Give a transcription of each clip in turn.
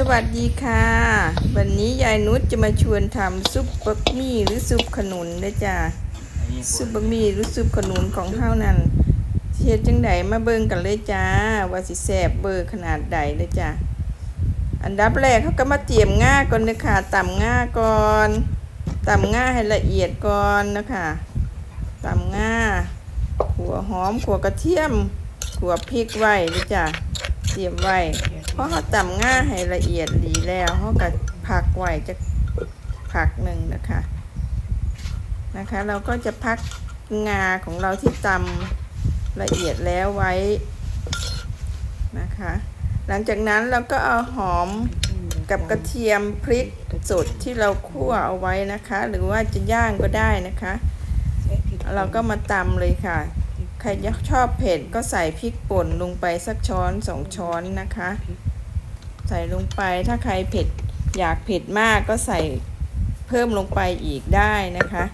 สวัสดีค่ะ วันนี้ยายนุชจะมาชวนทำซุปบะหมี่หรือซุปขนุนเด้อจ้าซุปบะหมี่หรือซุปขนุนของเฮานั่นเฮ็ดจังไดมาเบิ่งกันเลยจ้า ว่าสิแซ่บเบอร์ขนาดใดเด้อจ้าอันดับแรกเขาก็มาเตรียมง่าก่อนเด้อค่ะตำง่าก่อนตำง่าให้ละเอียดก่อนนะคะตำง่าขัวหอมขัวกระเทียมขัวพริกไว้เด้อจ้าเตรียมไว้ เพราะเขาตำง่าให้ละเอียดดีแล้วเขาก็พักไว้จะพักหนึ่งนะคะนะคะ เราก็จะพักงาของเราที่ตำละเอียดแล้วไว้นะคะ หลังจากนั้นเราก็เอาหอมกับกระเทียมพริกสดที่เราคั่วเอาไว้นะคะ หรือว่าจะย่างก็ได้นะคะ เราก็มาตำเลยค่ะ ใครชอบเผ็ดก็ใส่พริกป่นลงไปสักช้อนสองช้อนนะคะ ใส่ลงไปถ้าใครเผ็ดอยากเผ็ดมากก็ใส่เพิ่มลงไปอีกได้นะคะ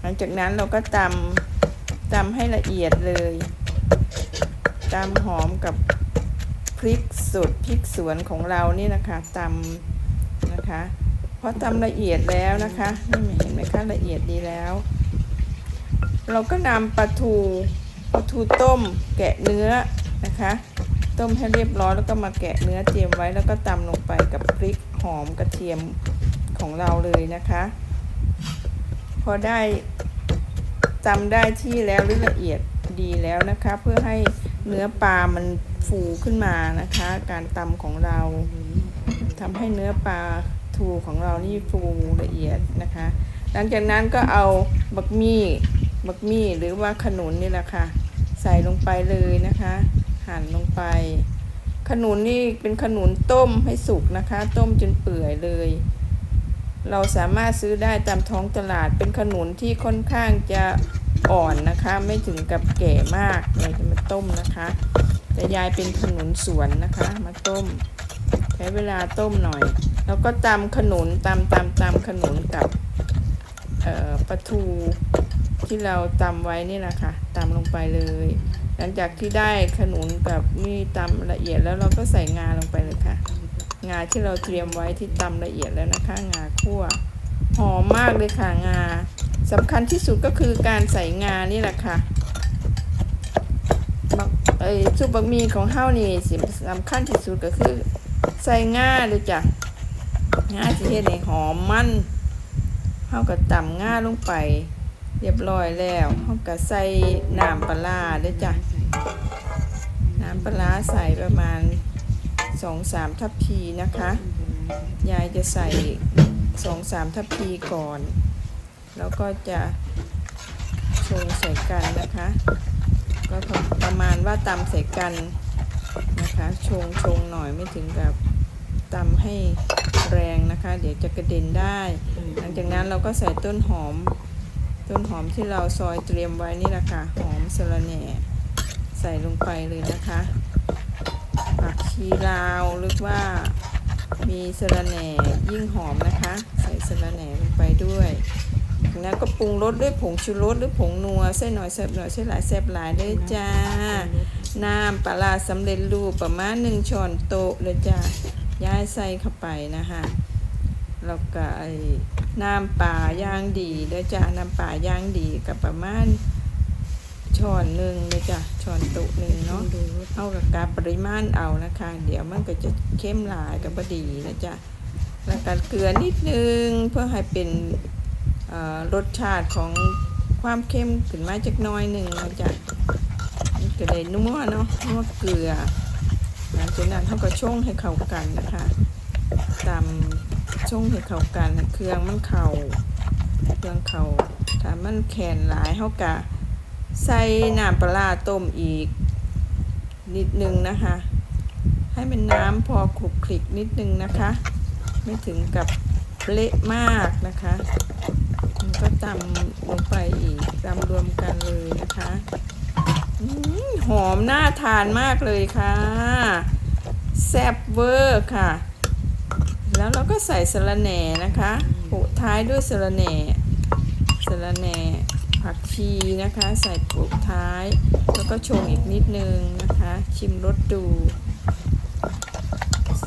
หลังจากนั้นเราก็ตำตำให้ละเอียดเลยตำหอมกับพริกสดพริกสวนของเรานี่นะคะตำนะคะพอตำละเอียดแล้วนะคะนี่เห็นไหมคะละเอียดดีแล้ว เราก็นำปลาทูปลาทูต้มแกะเนื้อนะคะ ต้มให้เรียบร้อยแล้วก็มาแกะเนื้อเตรียมไว้แล้วก็ตำลงไปกับพริกหอมกระเทียมของเราเลยนะคะ พอได้ตำได้ที่แล้วละเอียดดีแล้วนะคะ เพื่อให้เนื้อปลามันฟูขึ้นมานะคะ การตำของเราทำให้เนื้อปลาทูของเรานี่ฟูละเอียดนะคะ หลังจากนั้นก็เอาบักมี่บักมี่หรือว่าขนุนนี่แหละค่ะ ใส่ลงไปเลยนะคะ หั่นลงไป ขนุนนี่เป็นขนุนต้มให้สุกนะคะ ต้มจนเปื่อยเลย เราสามารถซื้อได้ตามท้องตลาดเป็นขนุนที่ค่อนข้างจะอ่อนนะคะ ไม่ถึงกับแก่มากเลยจะมาต้มนะคะ แต่ยายเป็นขนุนสวนนะคะ มาต้ม ใช้เวลาต้มหน่อย แล้วก็ตำขนุนตำตำตำขนุนกับปลาทูที่เราตำไว้นี่แหละค่ะตำลงไปเลย หลังจากที่ได้ขนุนกับนี่ตำละเอียดแล้วเราก็ใส่งาลงไปเลยค่ะ งาที่เราเตรียมไว้ที่ตำละเอียดแล้วนะคะ งาคั่วหอมมากเลยค่ะงาสำคัญที่สุดก็คือการใส่งานี่แหละค่ะไอซุปบะหมี่ของเฮานี่สิสำคัญที่สุดก็คือ ใส่งาเลยจ้ะงาสิเฮ็ดให้หอมมันเฮาก็ตำงาลงไป เรียบร้อยแล้วเฮาก็ใส่น้ำปลาร้าเด้อจ้ะ น้ำปลาร้าใส่ประมาณสองสามทัพพีนะคะ ยายจะใส่สองสามทัพพีก่อน แล้วก็จะชงใส่กันนะคะ ก็ประมาณว่าตำใส่กันนะคะชงชงหน่อยไม่ถึงกับตำให้แรงนะคะ เดี๋ยวจะกระเด็นได้ หลังจากนั้นเราก็ใส่ต้นหอม ต้นหอมที่เราซอยเตรียมไว้นี่แหละค่ะ หอมสะระแหน่ใส่ลงไปเลยนะคะ ผักชีลาวหรือว่ามีสะระแหน่ยิ่งหอมนะคะ ใส่สะระแหน่ลงไปด้วยจากนั้นก็ปรุงรสด้วยผงชูรสหรือผงนัวใส่หน่อยแซ่บหน่อยใส่หลายแซ่บหลายเลยจ้า น้ำปลาร้าสำเร็จรูปประมาณหนึ่งช้อนโต๊ะเลยจ้าย้ายใส่เข้าไปนะคะ แล้วก็ไอ้น้ำปลาย่างดีด้วยจ้าน้ำปลาย่างดีกับประมาณช้อนหนึ่งเลยจ้ะช้อนโตุหนึ่งเนาะเอากับการปริมาณเอานะคะ เดี๋ยวมันก็จะเข้มหลายกับบดีนะจ๊ะแล้วก็เกลือนิดนึงเพื่อให้เป็นเอ่อรสชาติของความเข้มขึ้นมาจากหน้อยหนึ่งนะจ๊ะมันก็เลยนัวเนาะนัวเกลือหลังจากนั้นเขาก็ช่งให้เข้ากันนะคะตำ ช่งให้เข้ากันเครื่องมันเข้าเครื่องเข้าถ้ามันแข็งหลายเขากะใส่น้ำปลาต้มอีก นิดนึงนะคะ ให้มันน้ำพอคลุกคลิกนิดนึงนะคะ ไม่ถึงกับเละมากนะคะมันก็ตำลงไปอีกตำรวมกันเลยนะคะหอมน่าทานมากเลยค่ะ แซ่บเวอร์ค่ะ แล้วเราก็ใส่สะระแหน่นะคะโปะท้ายด้วยสะระแหน่สะระแหน่ผักชีนะคะ ใส่ปลูกท้าย แล้วก็ชงอีกนิดนึงนะคะ ชิมรสดู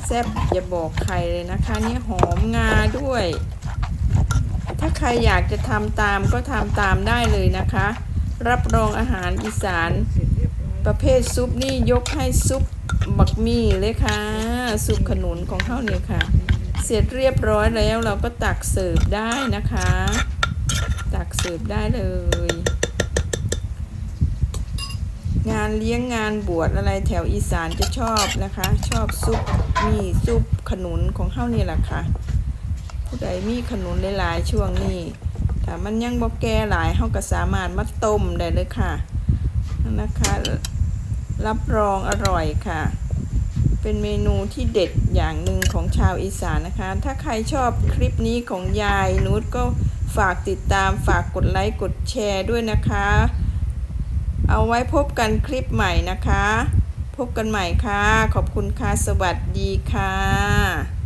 แซ่บอย่าบอกใครเลยนะคะนี่หอมงาด้วย ถ้าใครอยากจะทำตามก็ทำตามได้เลยนะคะ รับรองอาหารอีสานประเภทซุปนี่ยกให้ซุปบักมี่เลยค่ะ ซุปขนุนของเขาเนี่ยค่ะ เสร็จเรียบร้อยแล้วเราก็ตักเสิร์ฟได้นะคะ ตักเสิร์ฟได้เลย งานเลี้ยงงานบวชอะไรแถวอีสานจะชอบนะคะ ชอบซุปนี่ซุปขนุนของเขาเนี่แหละค่ะ ผู้ใดมีขนุนหลายๆช่วงนี้ถ้ามันยังบ่แก่หลายเขาก็สามารถมาต้มได้เลยค่ะนะคะ รับรองอร่อยค่ะ เป็นเมนูที่เด็ดอย่างหนึ่งของชาวอีสานนะคะ ถ้าใครชอบคลิปนี้ของยายนุชก็ฝากติดตามฝากกดไลค์กดแชร์ด้วยนะคะ เอาไว้พบกันคลิปใหม่นะคะ พบกันใหม่ค่ะ ขอบคุณค่ะ สวัสดีค่ะ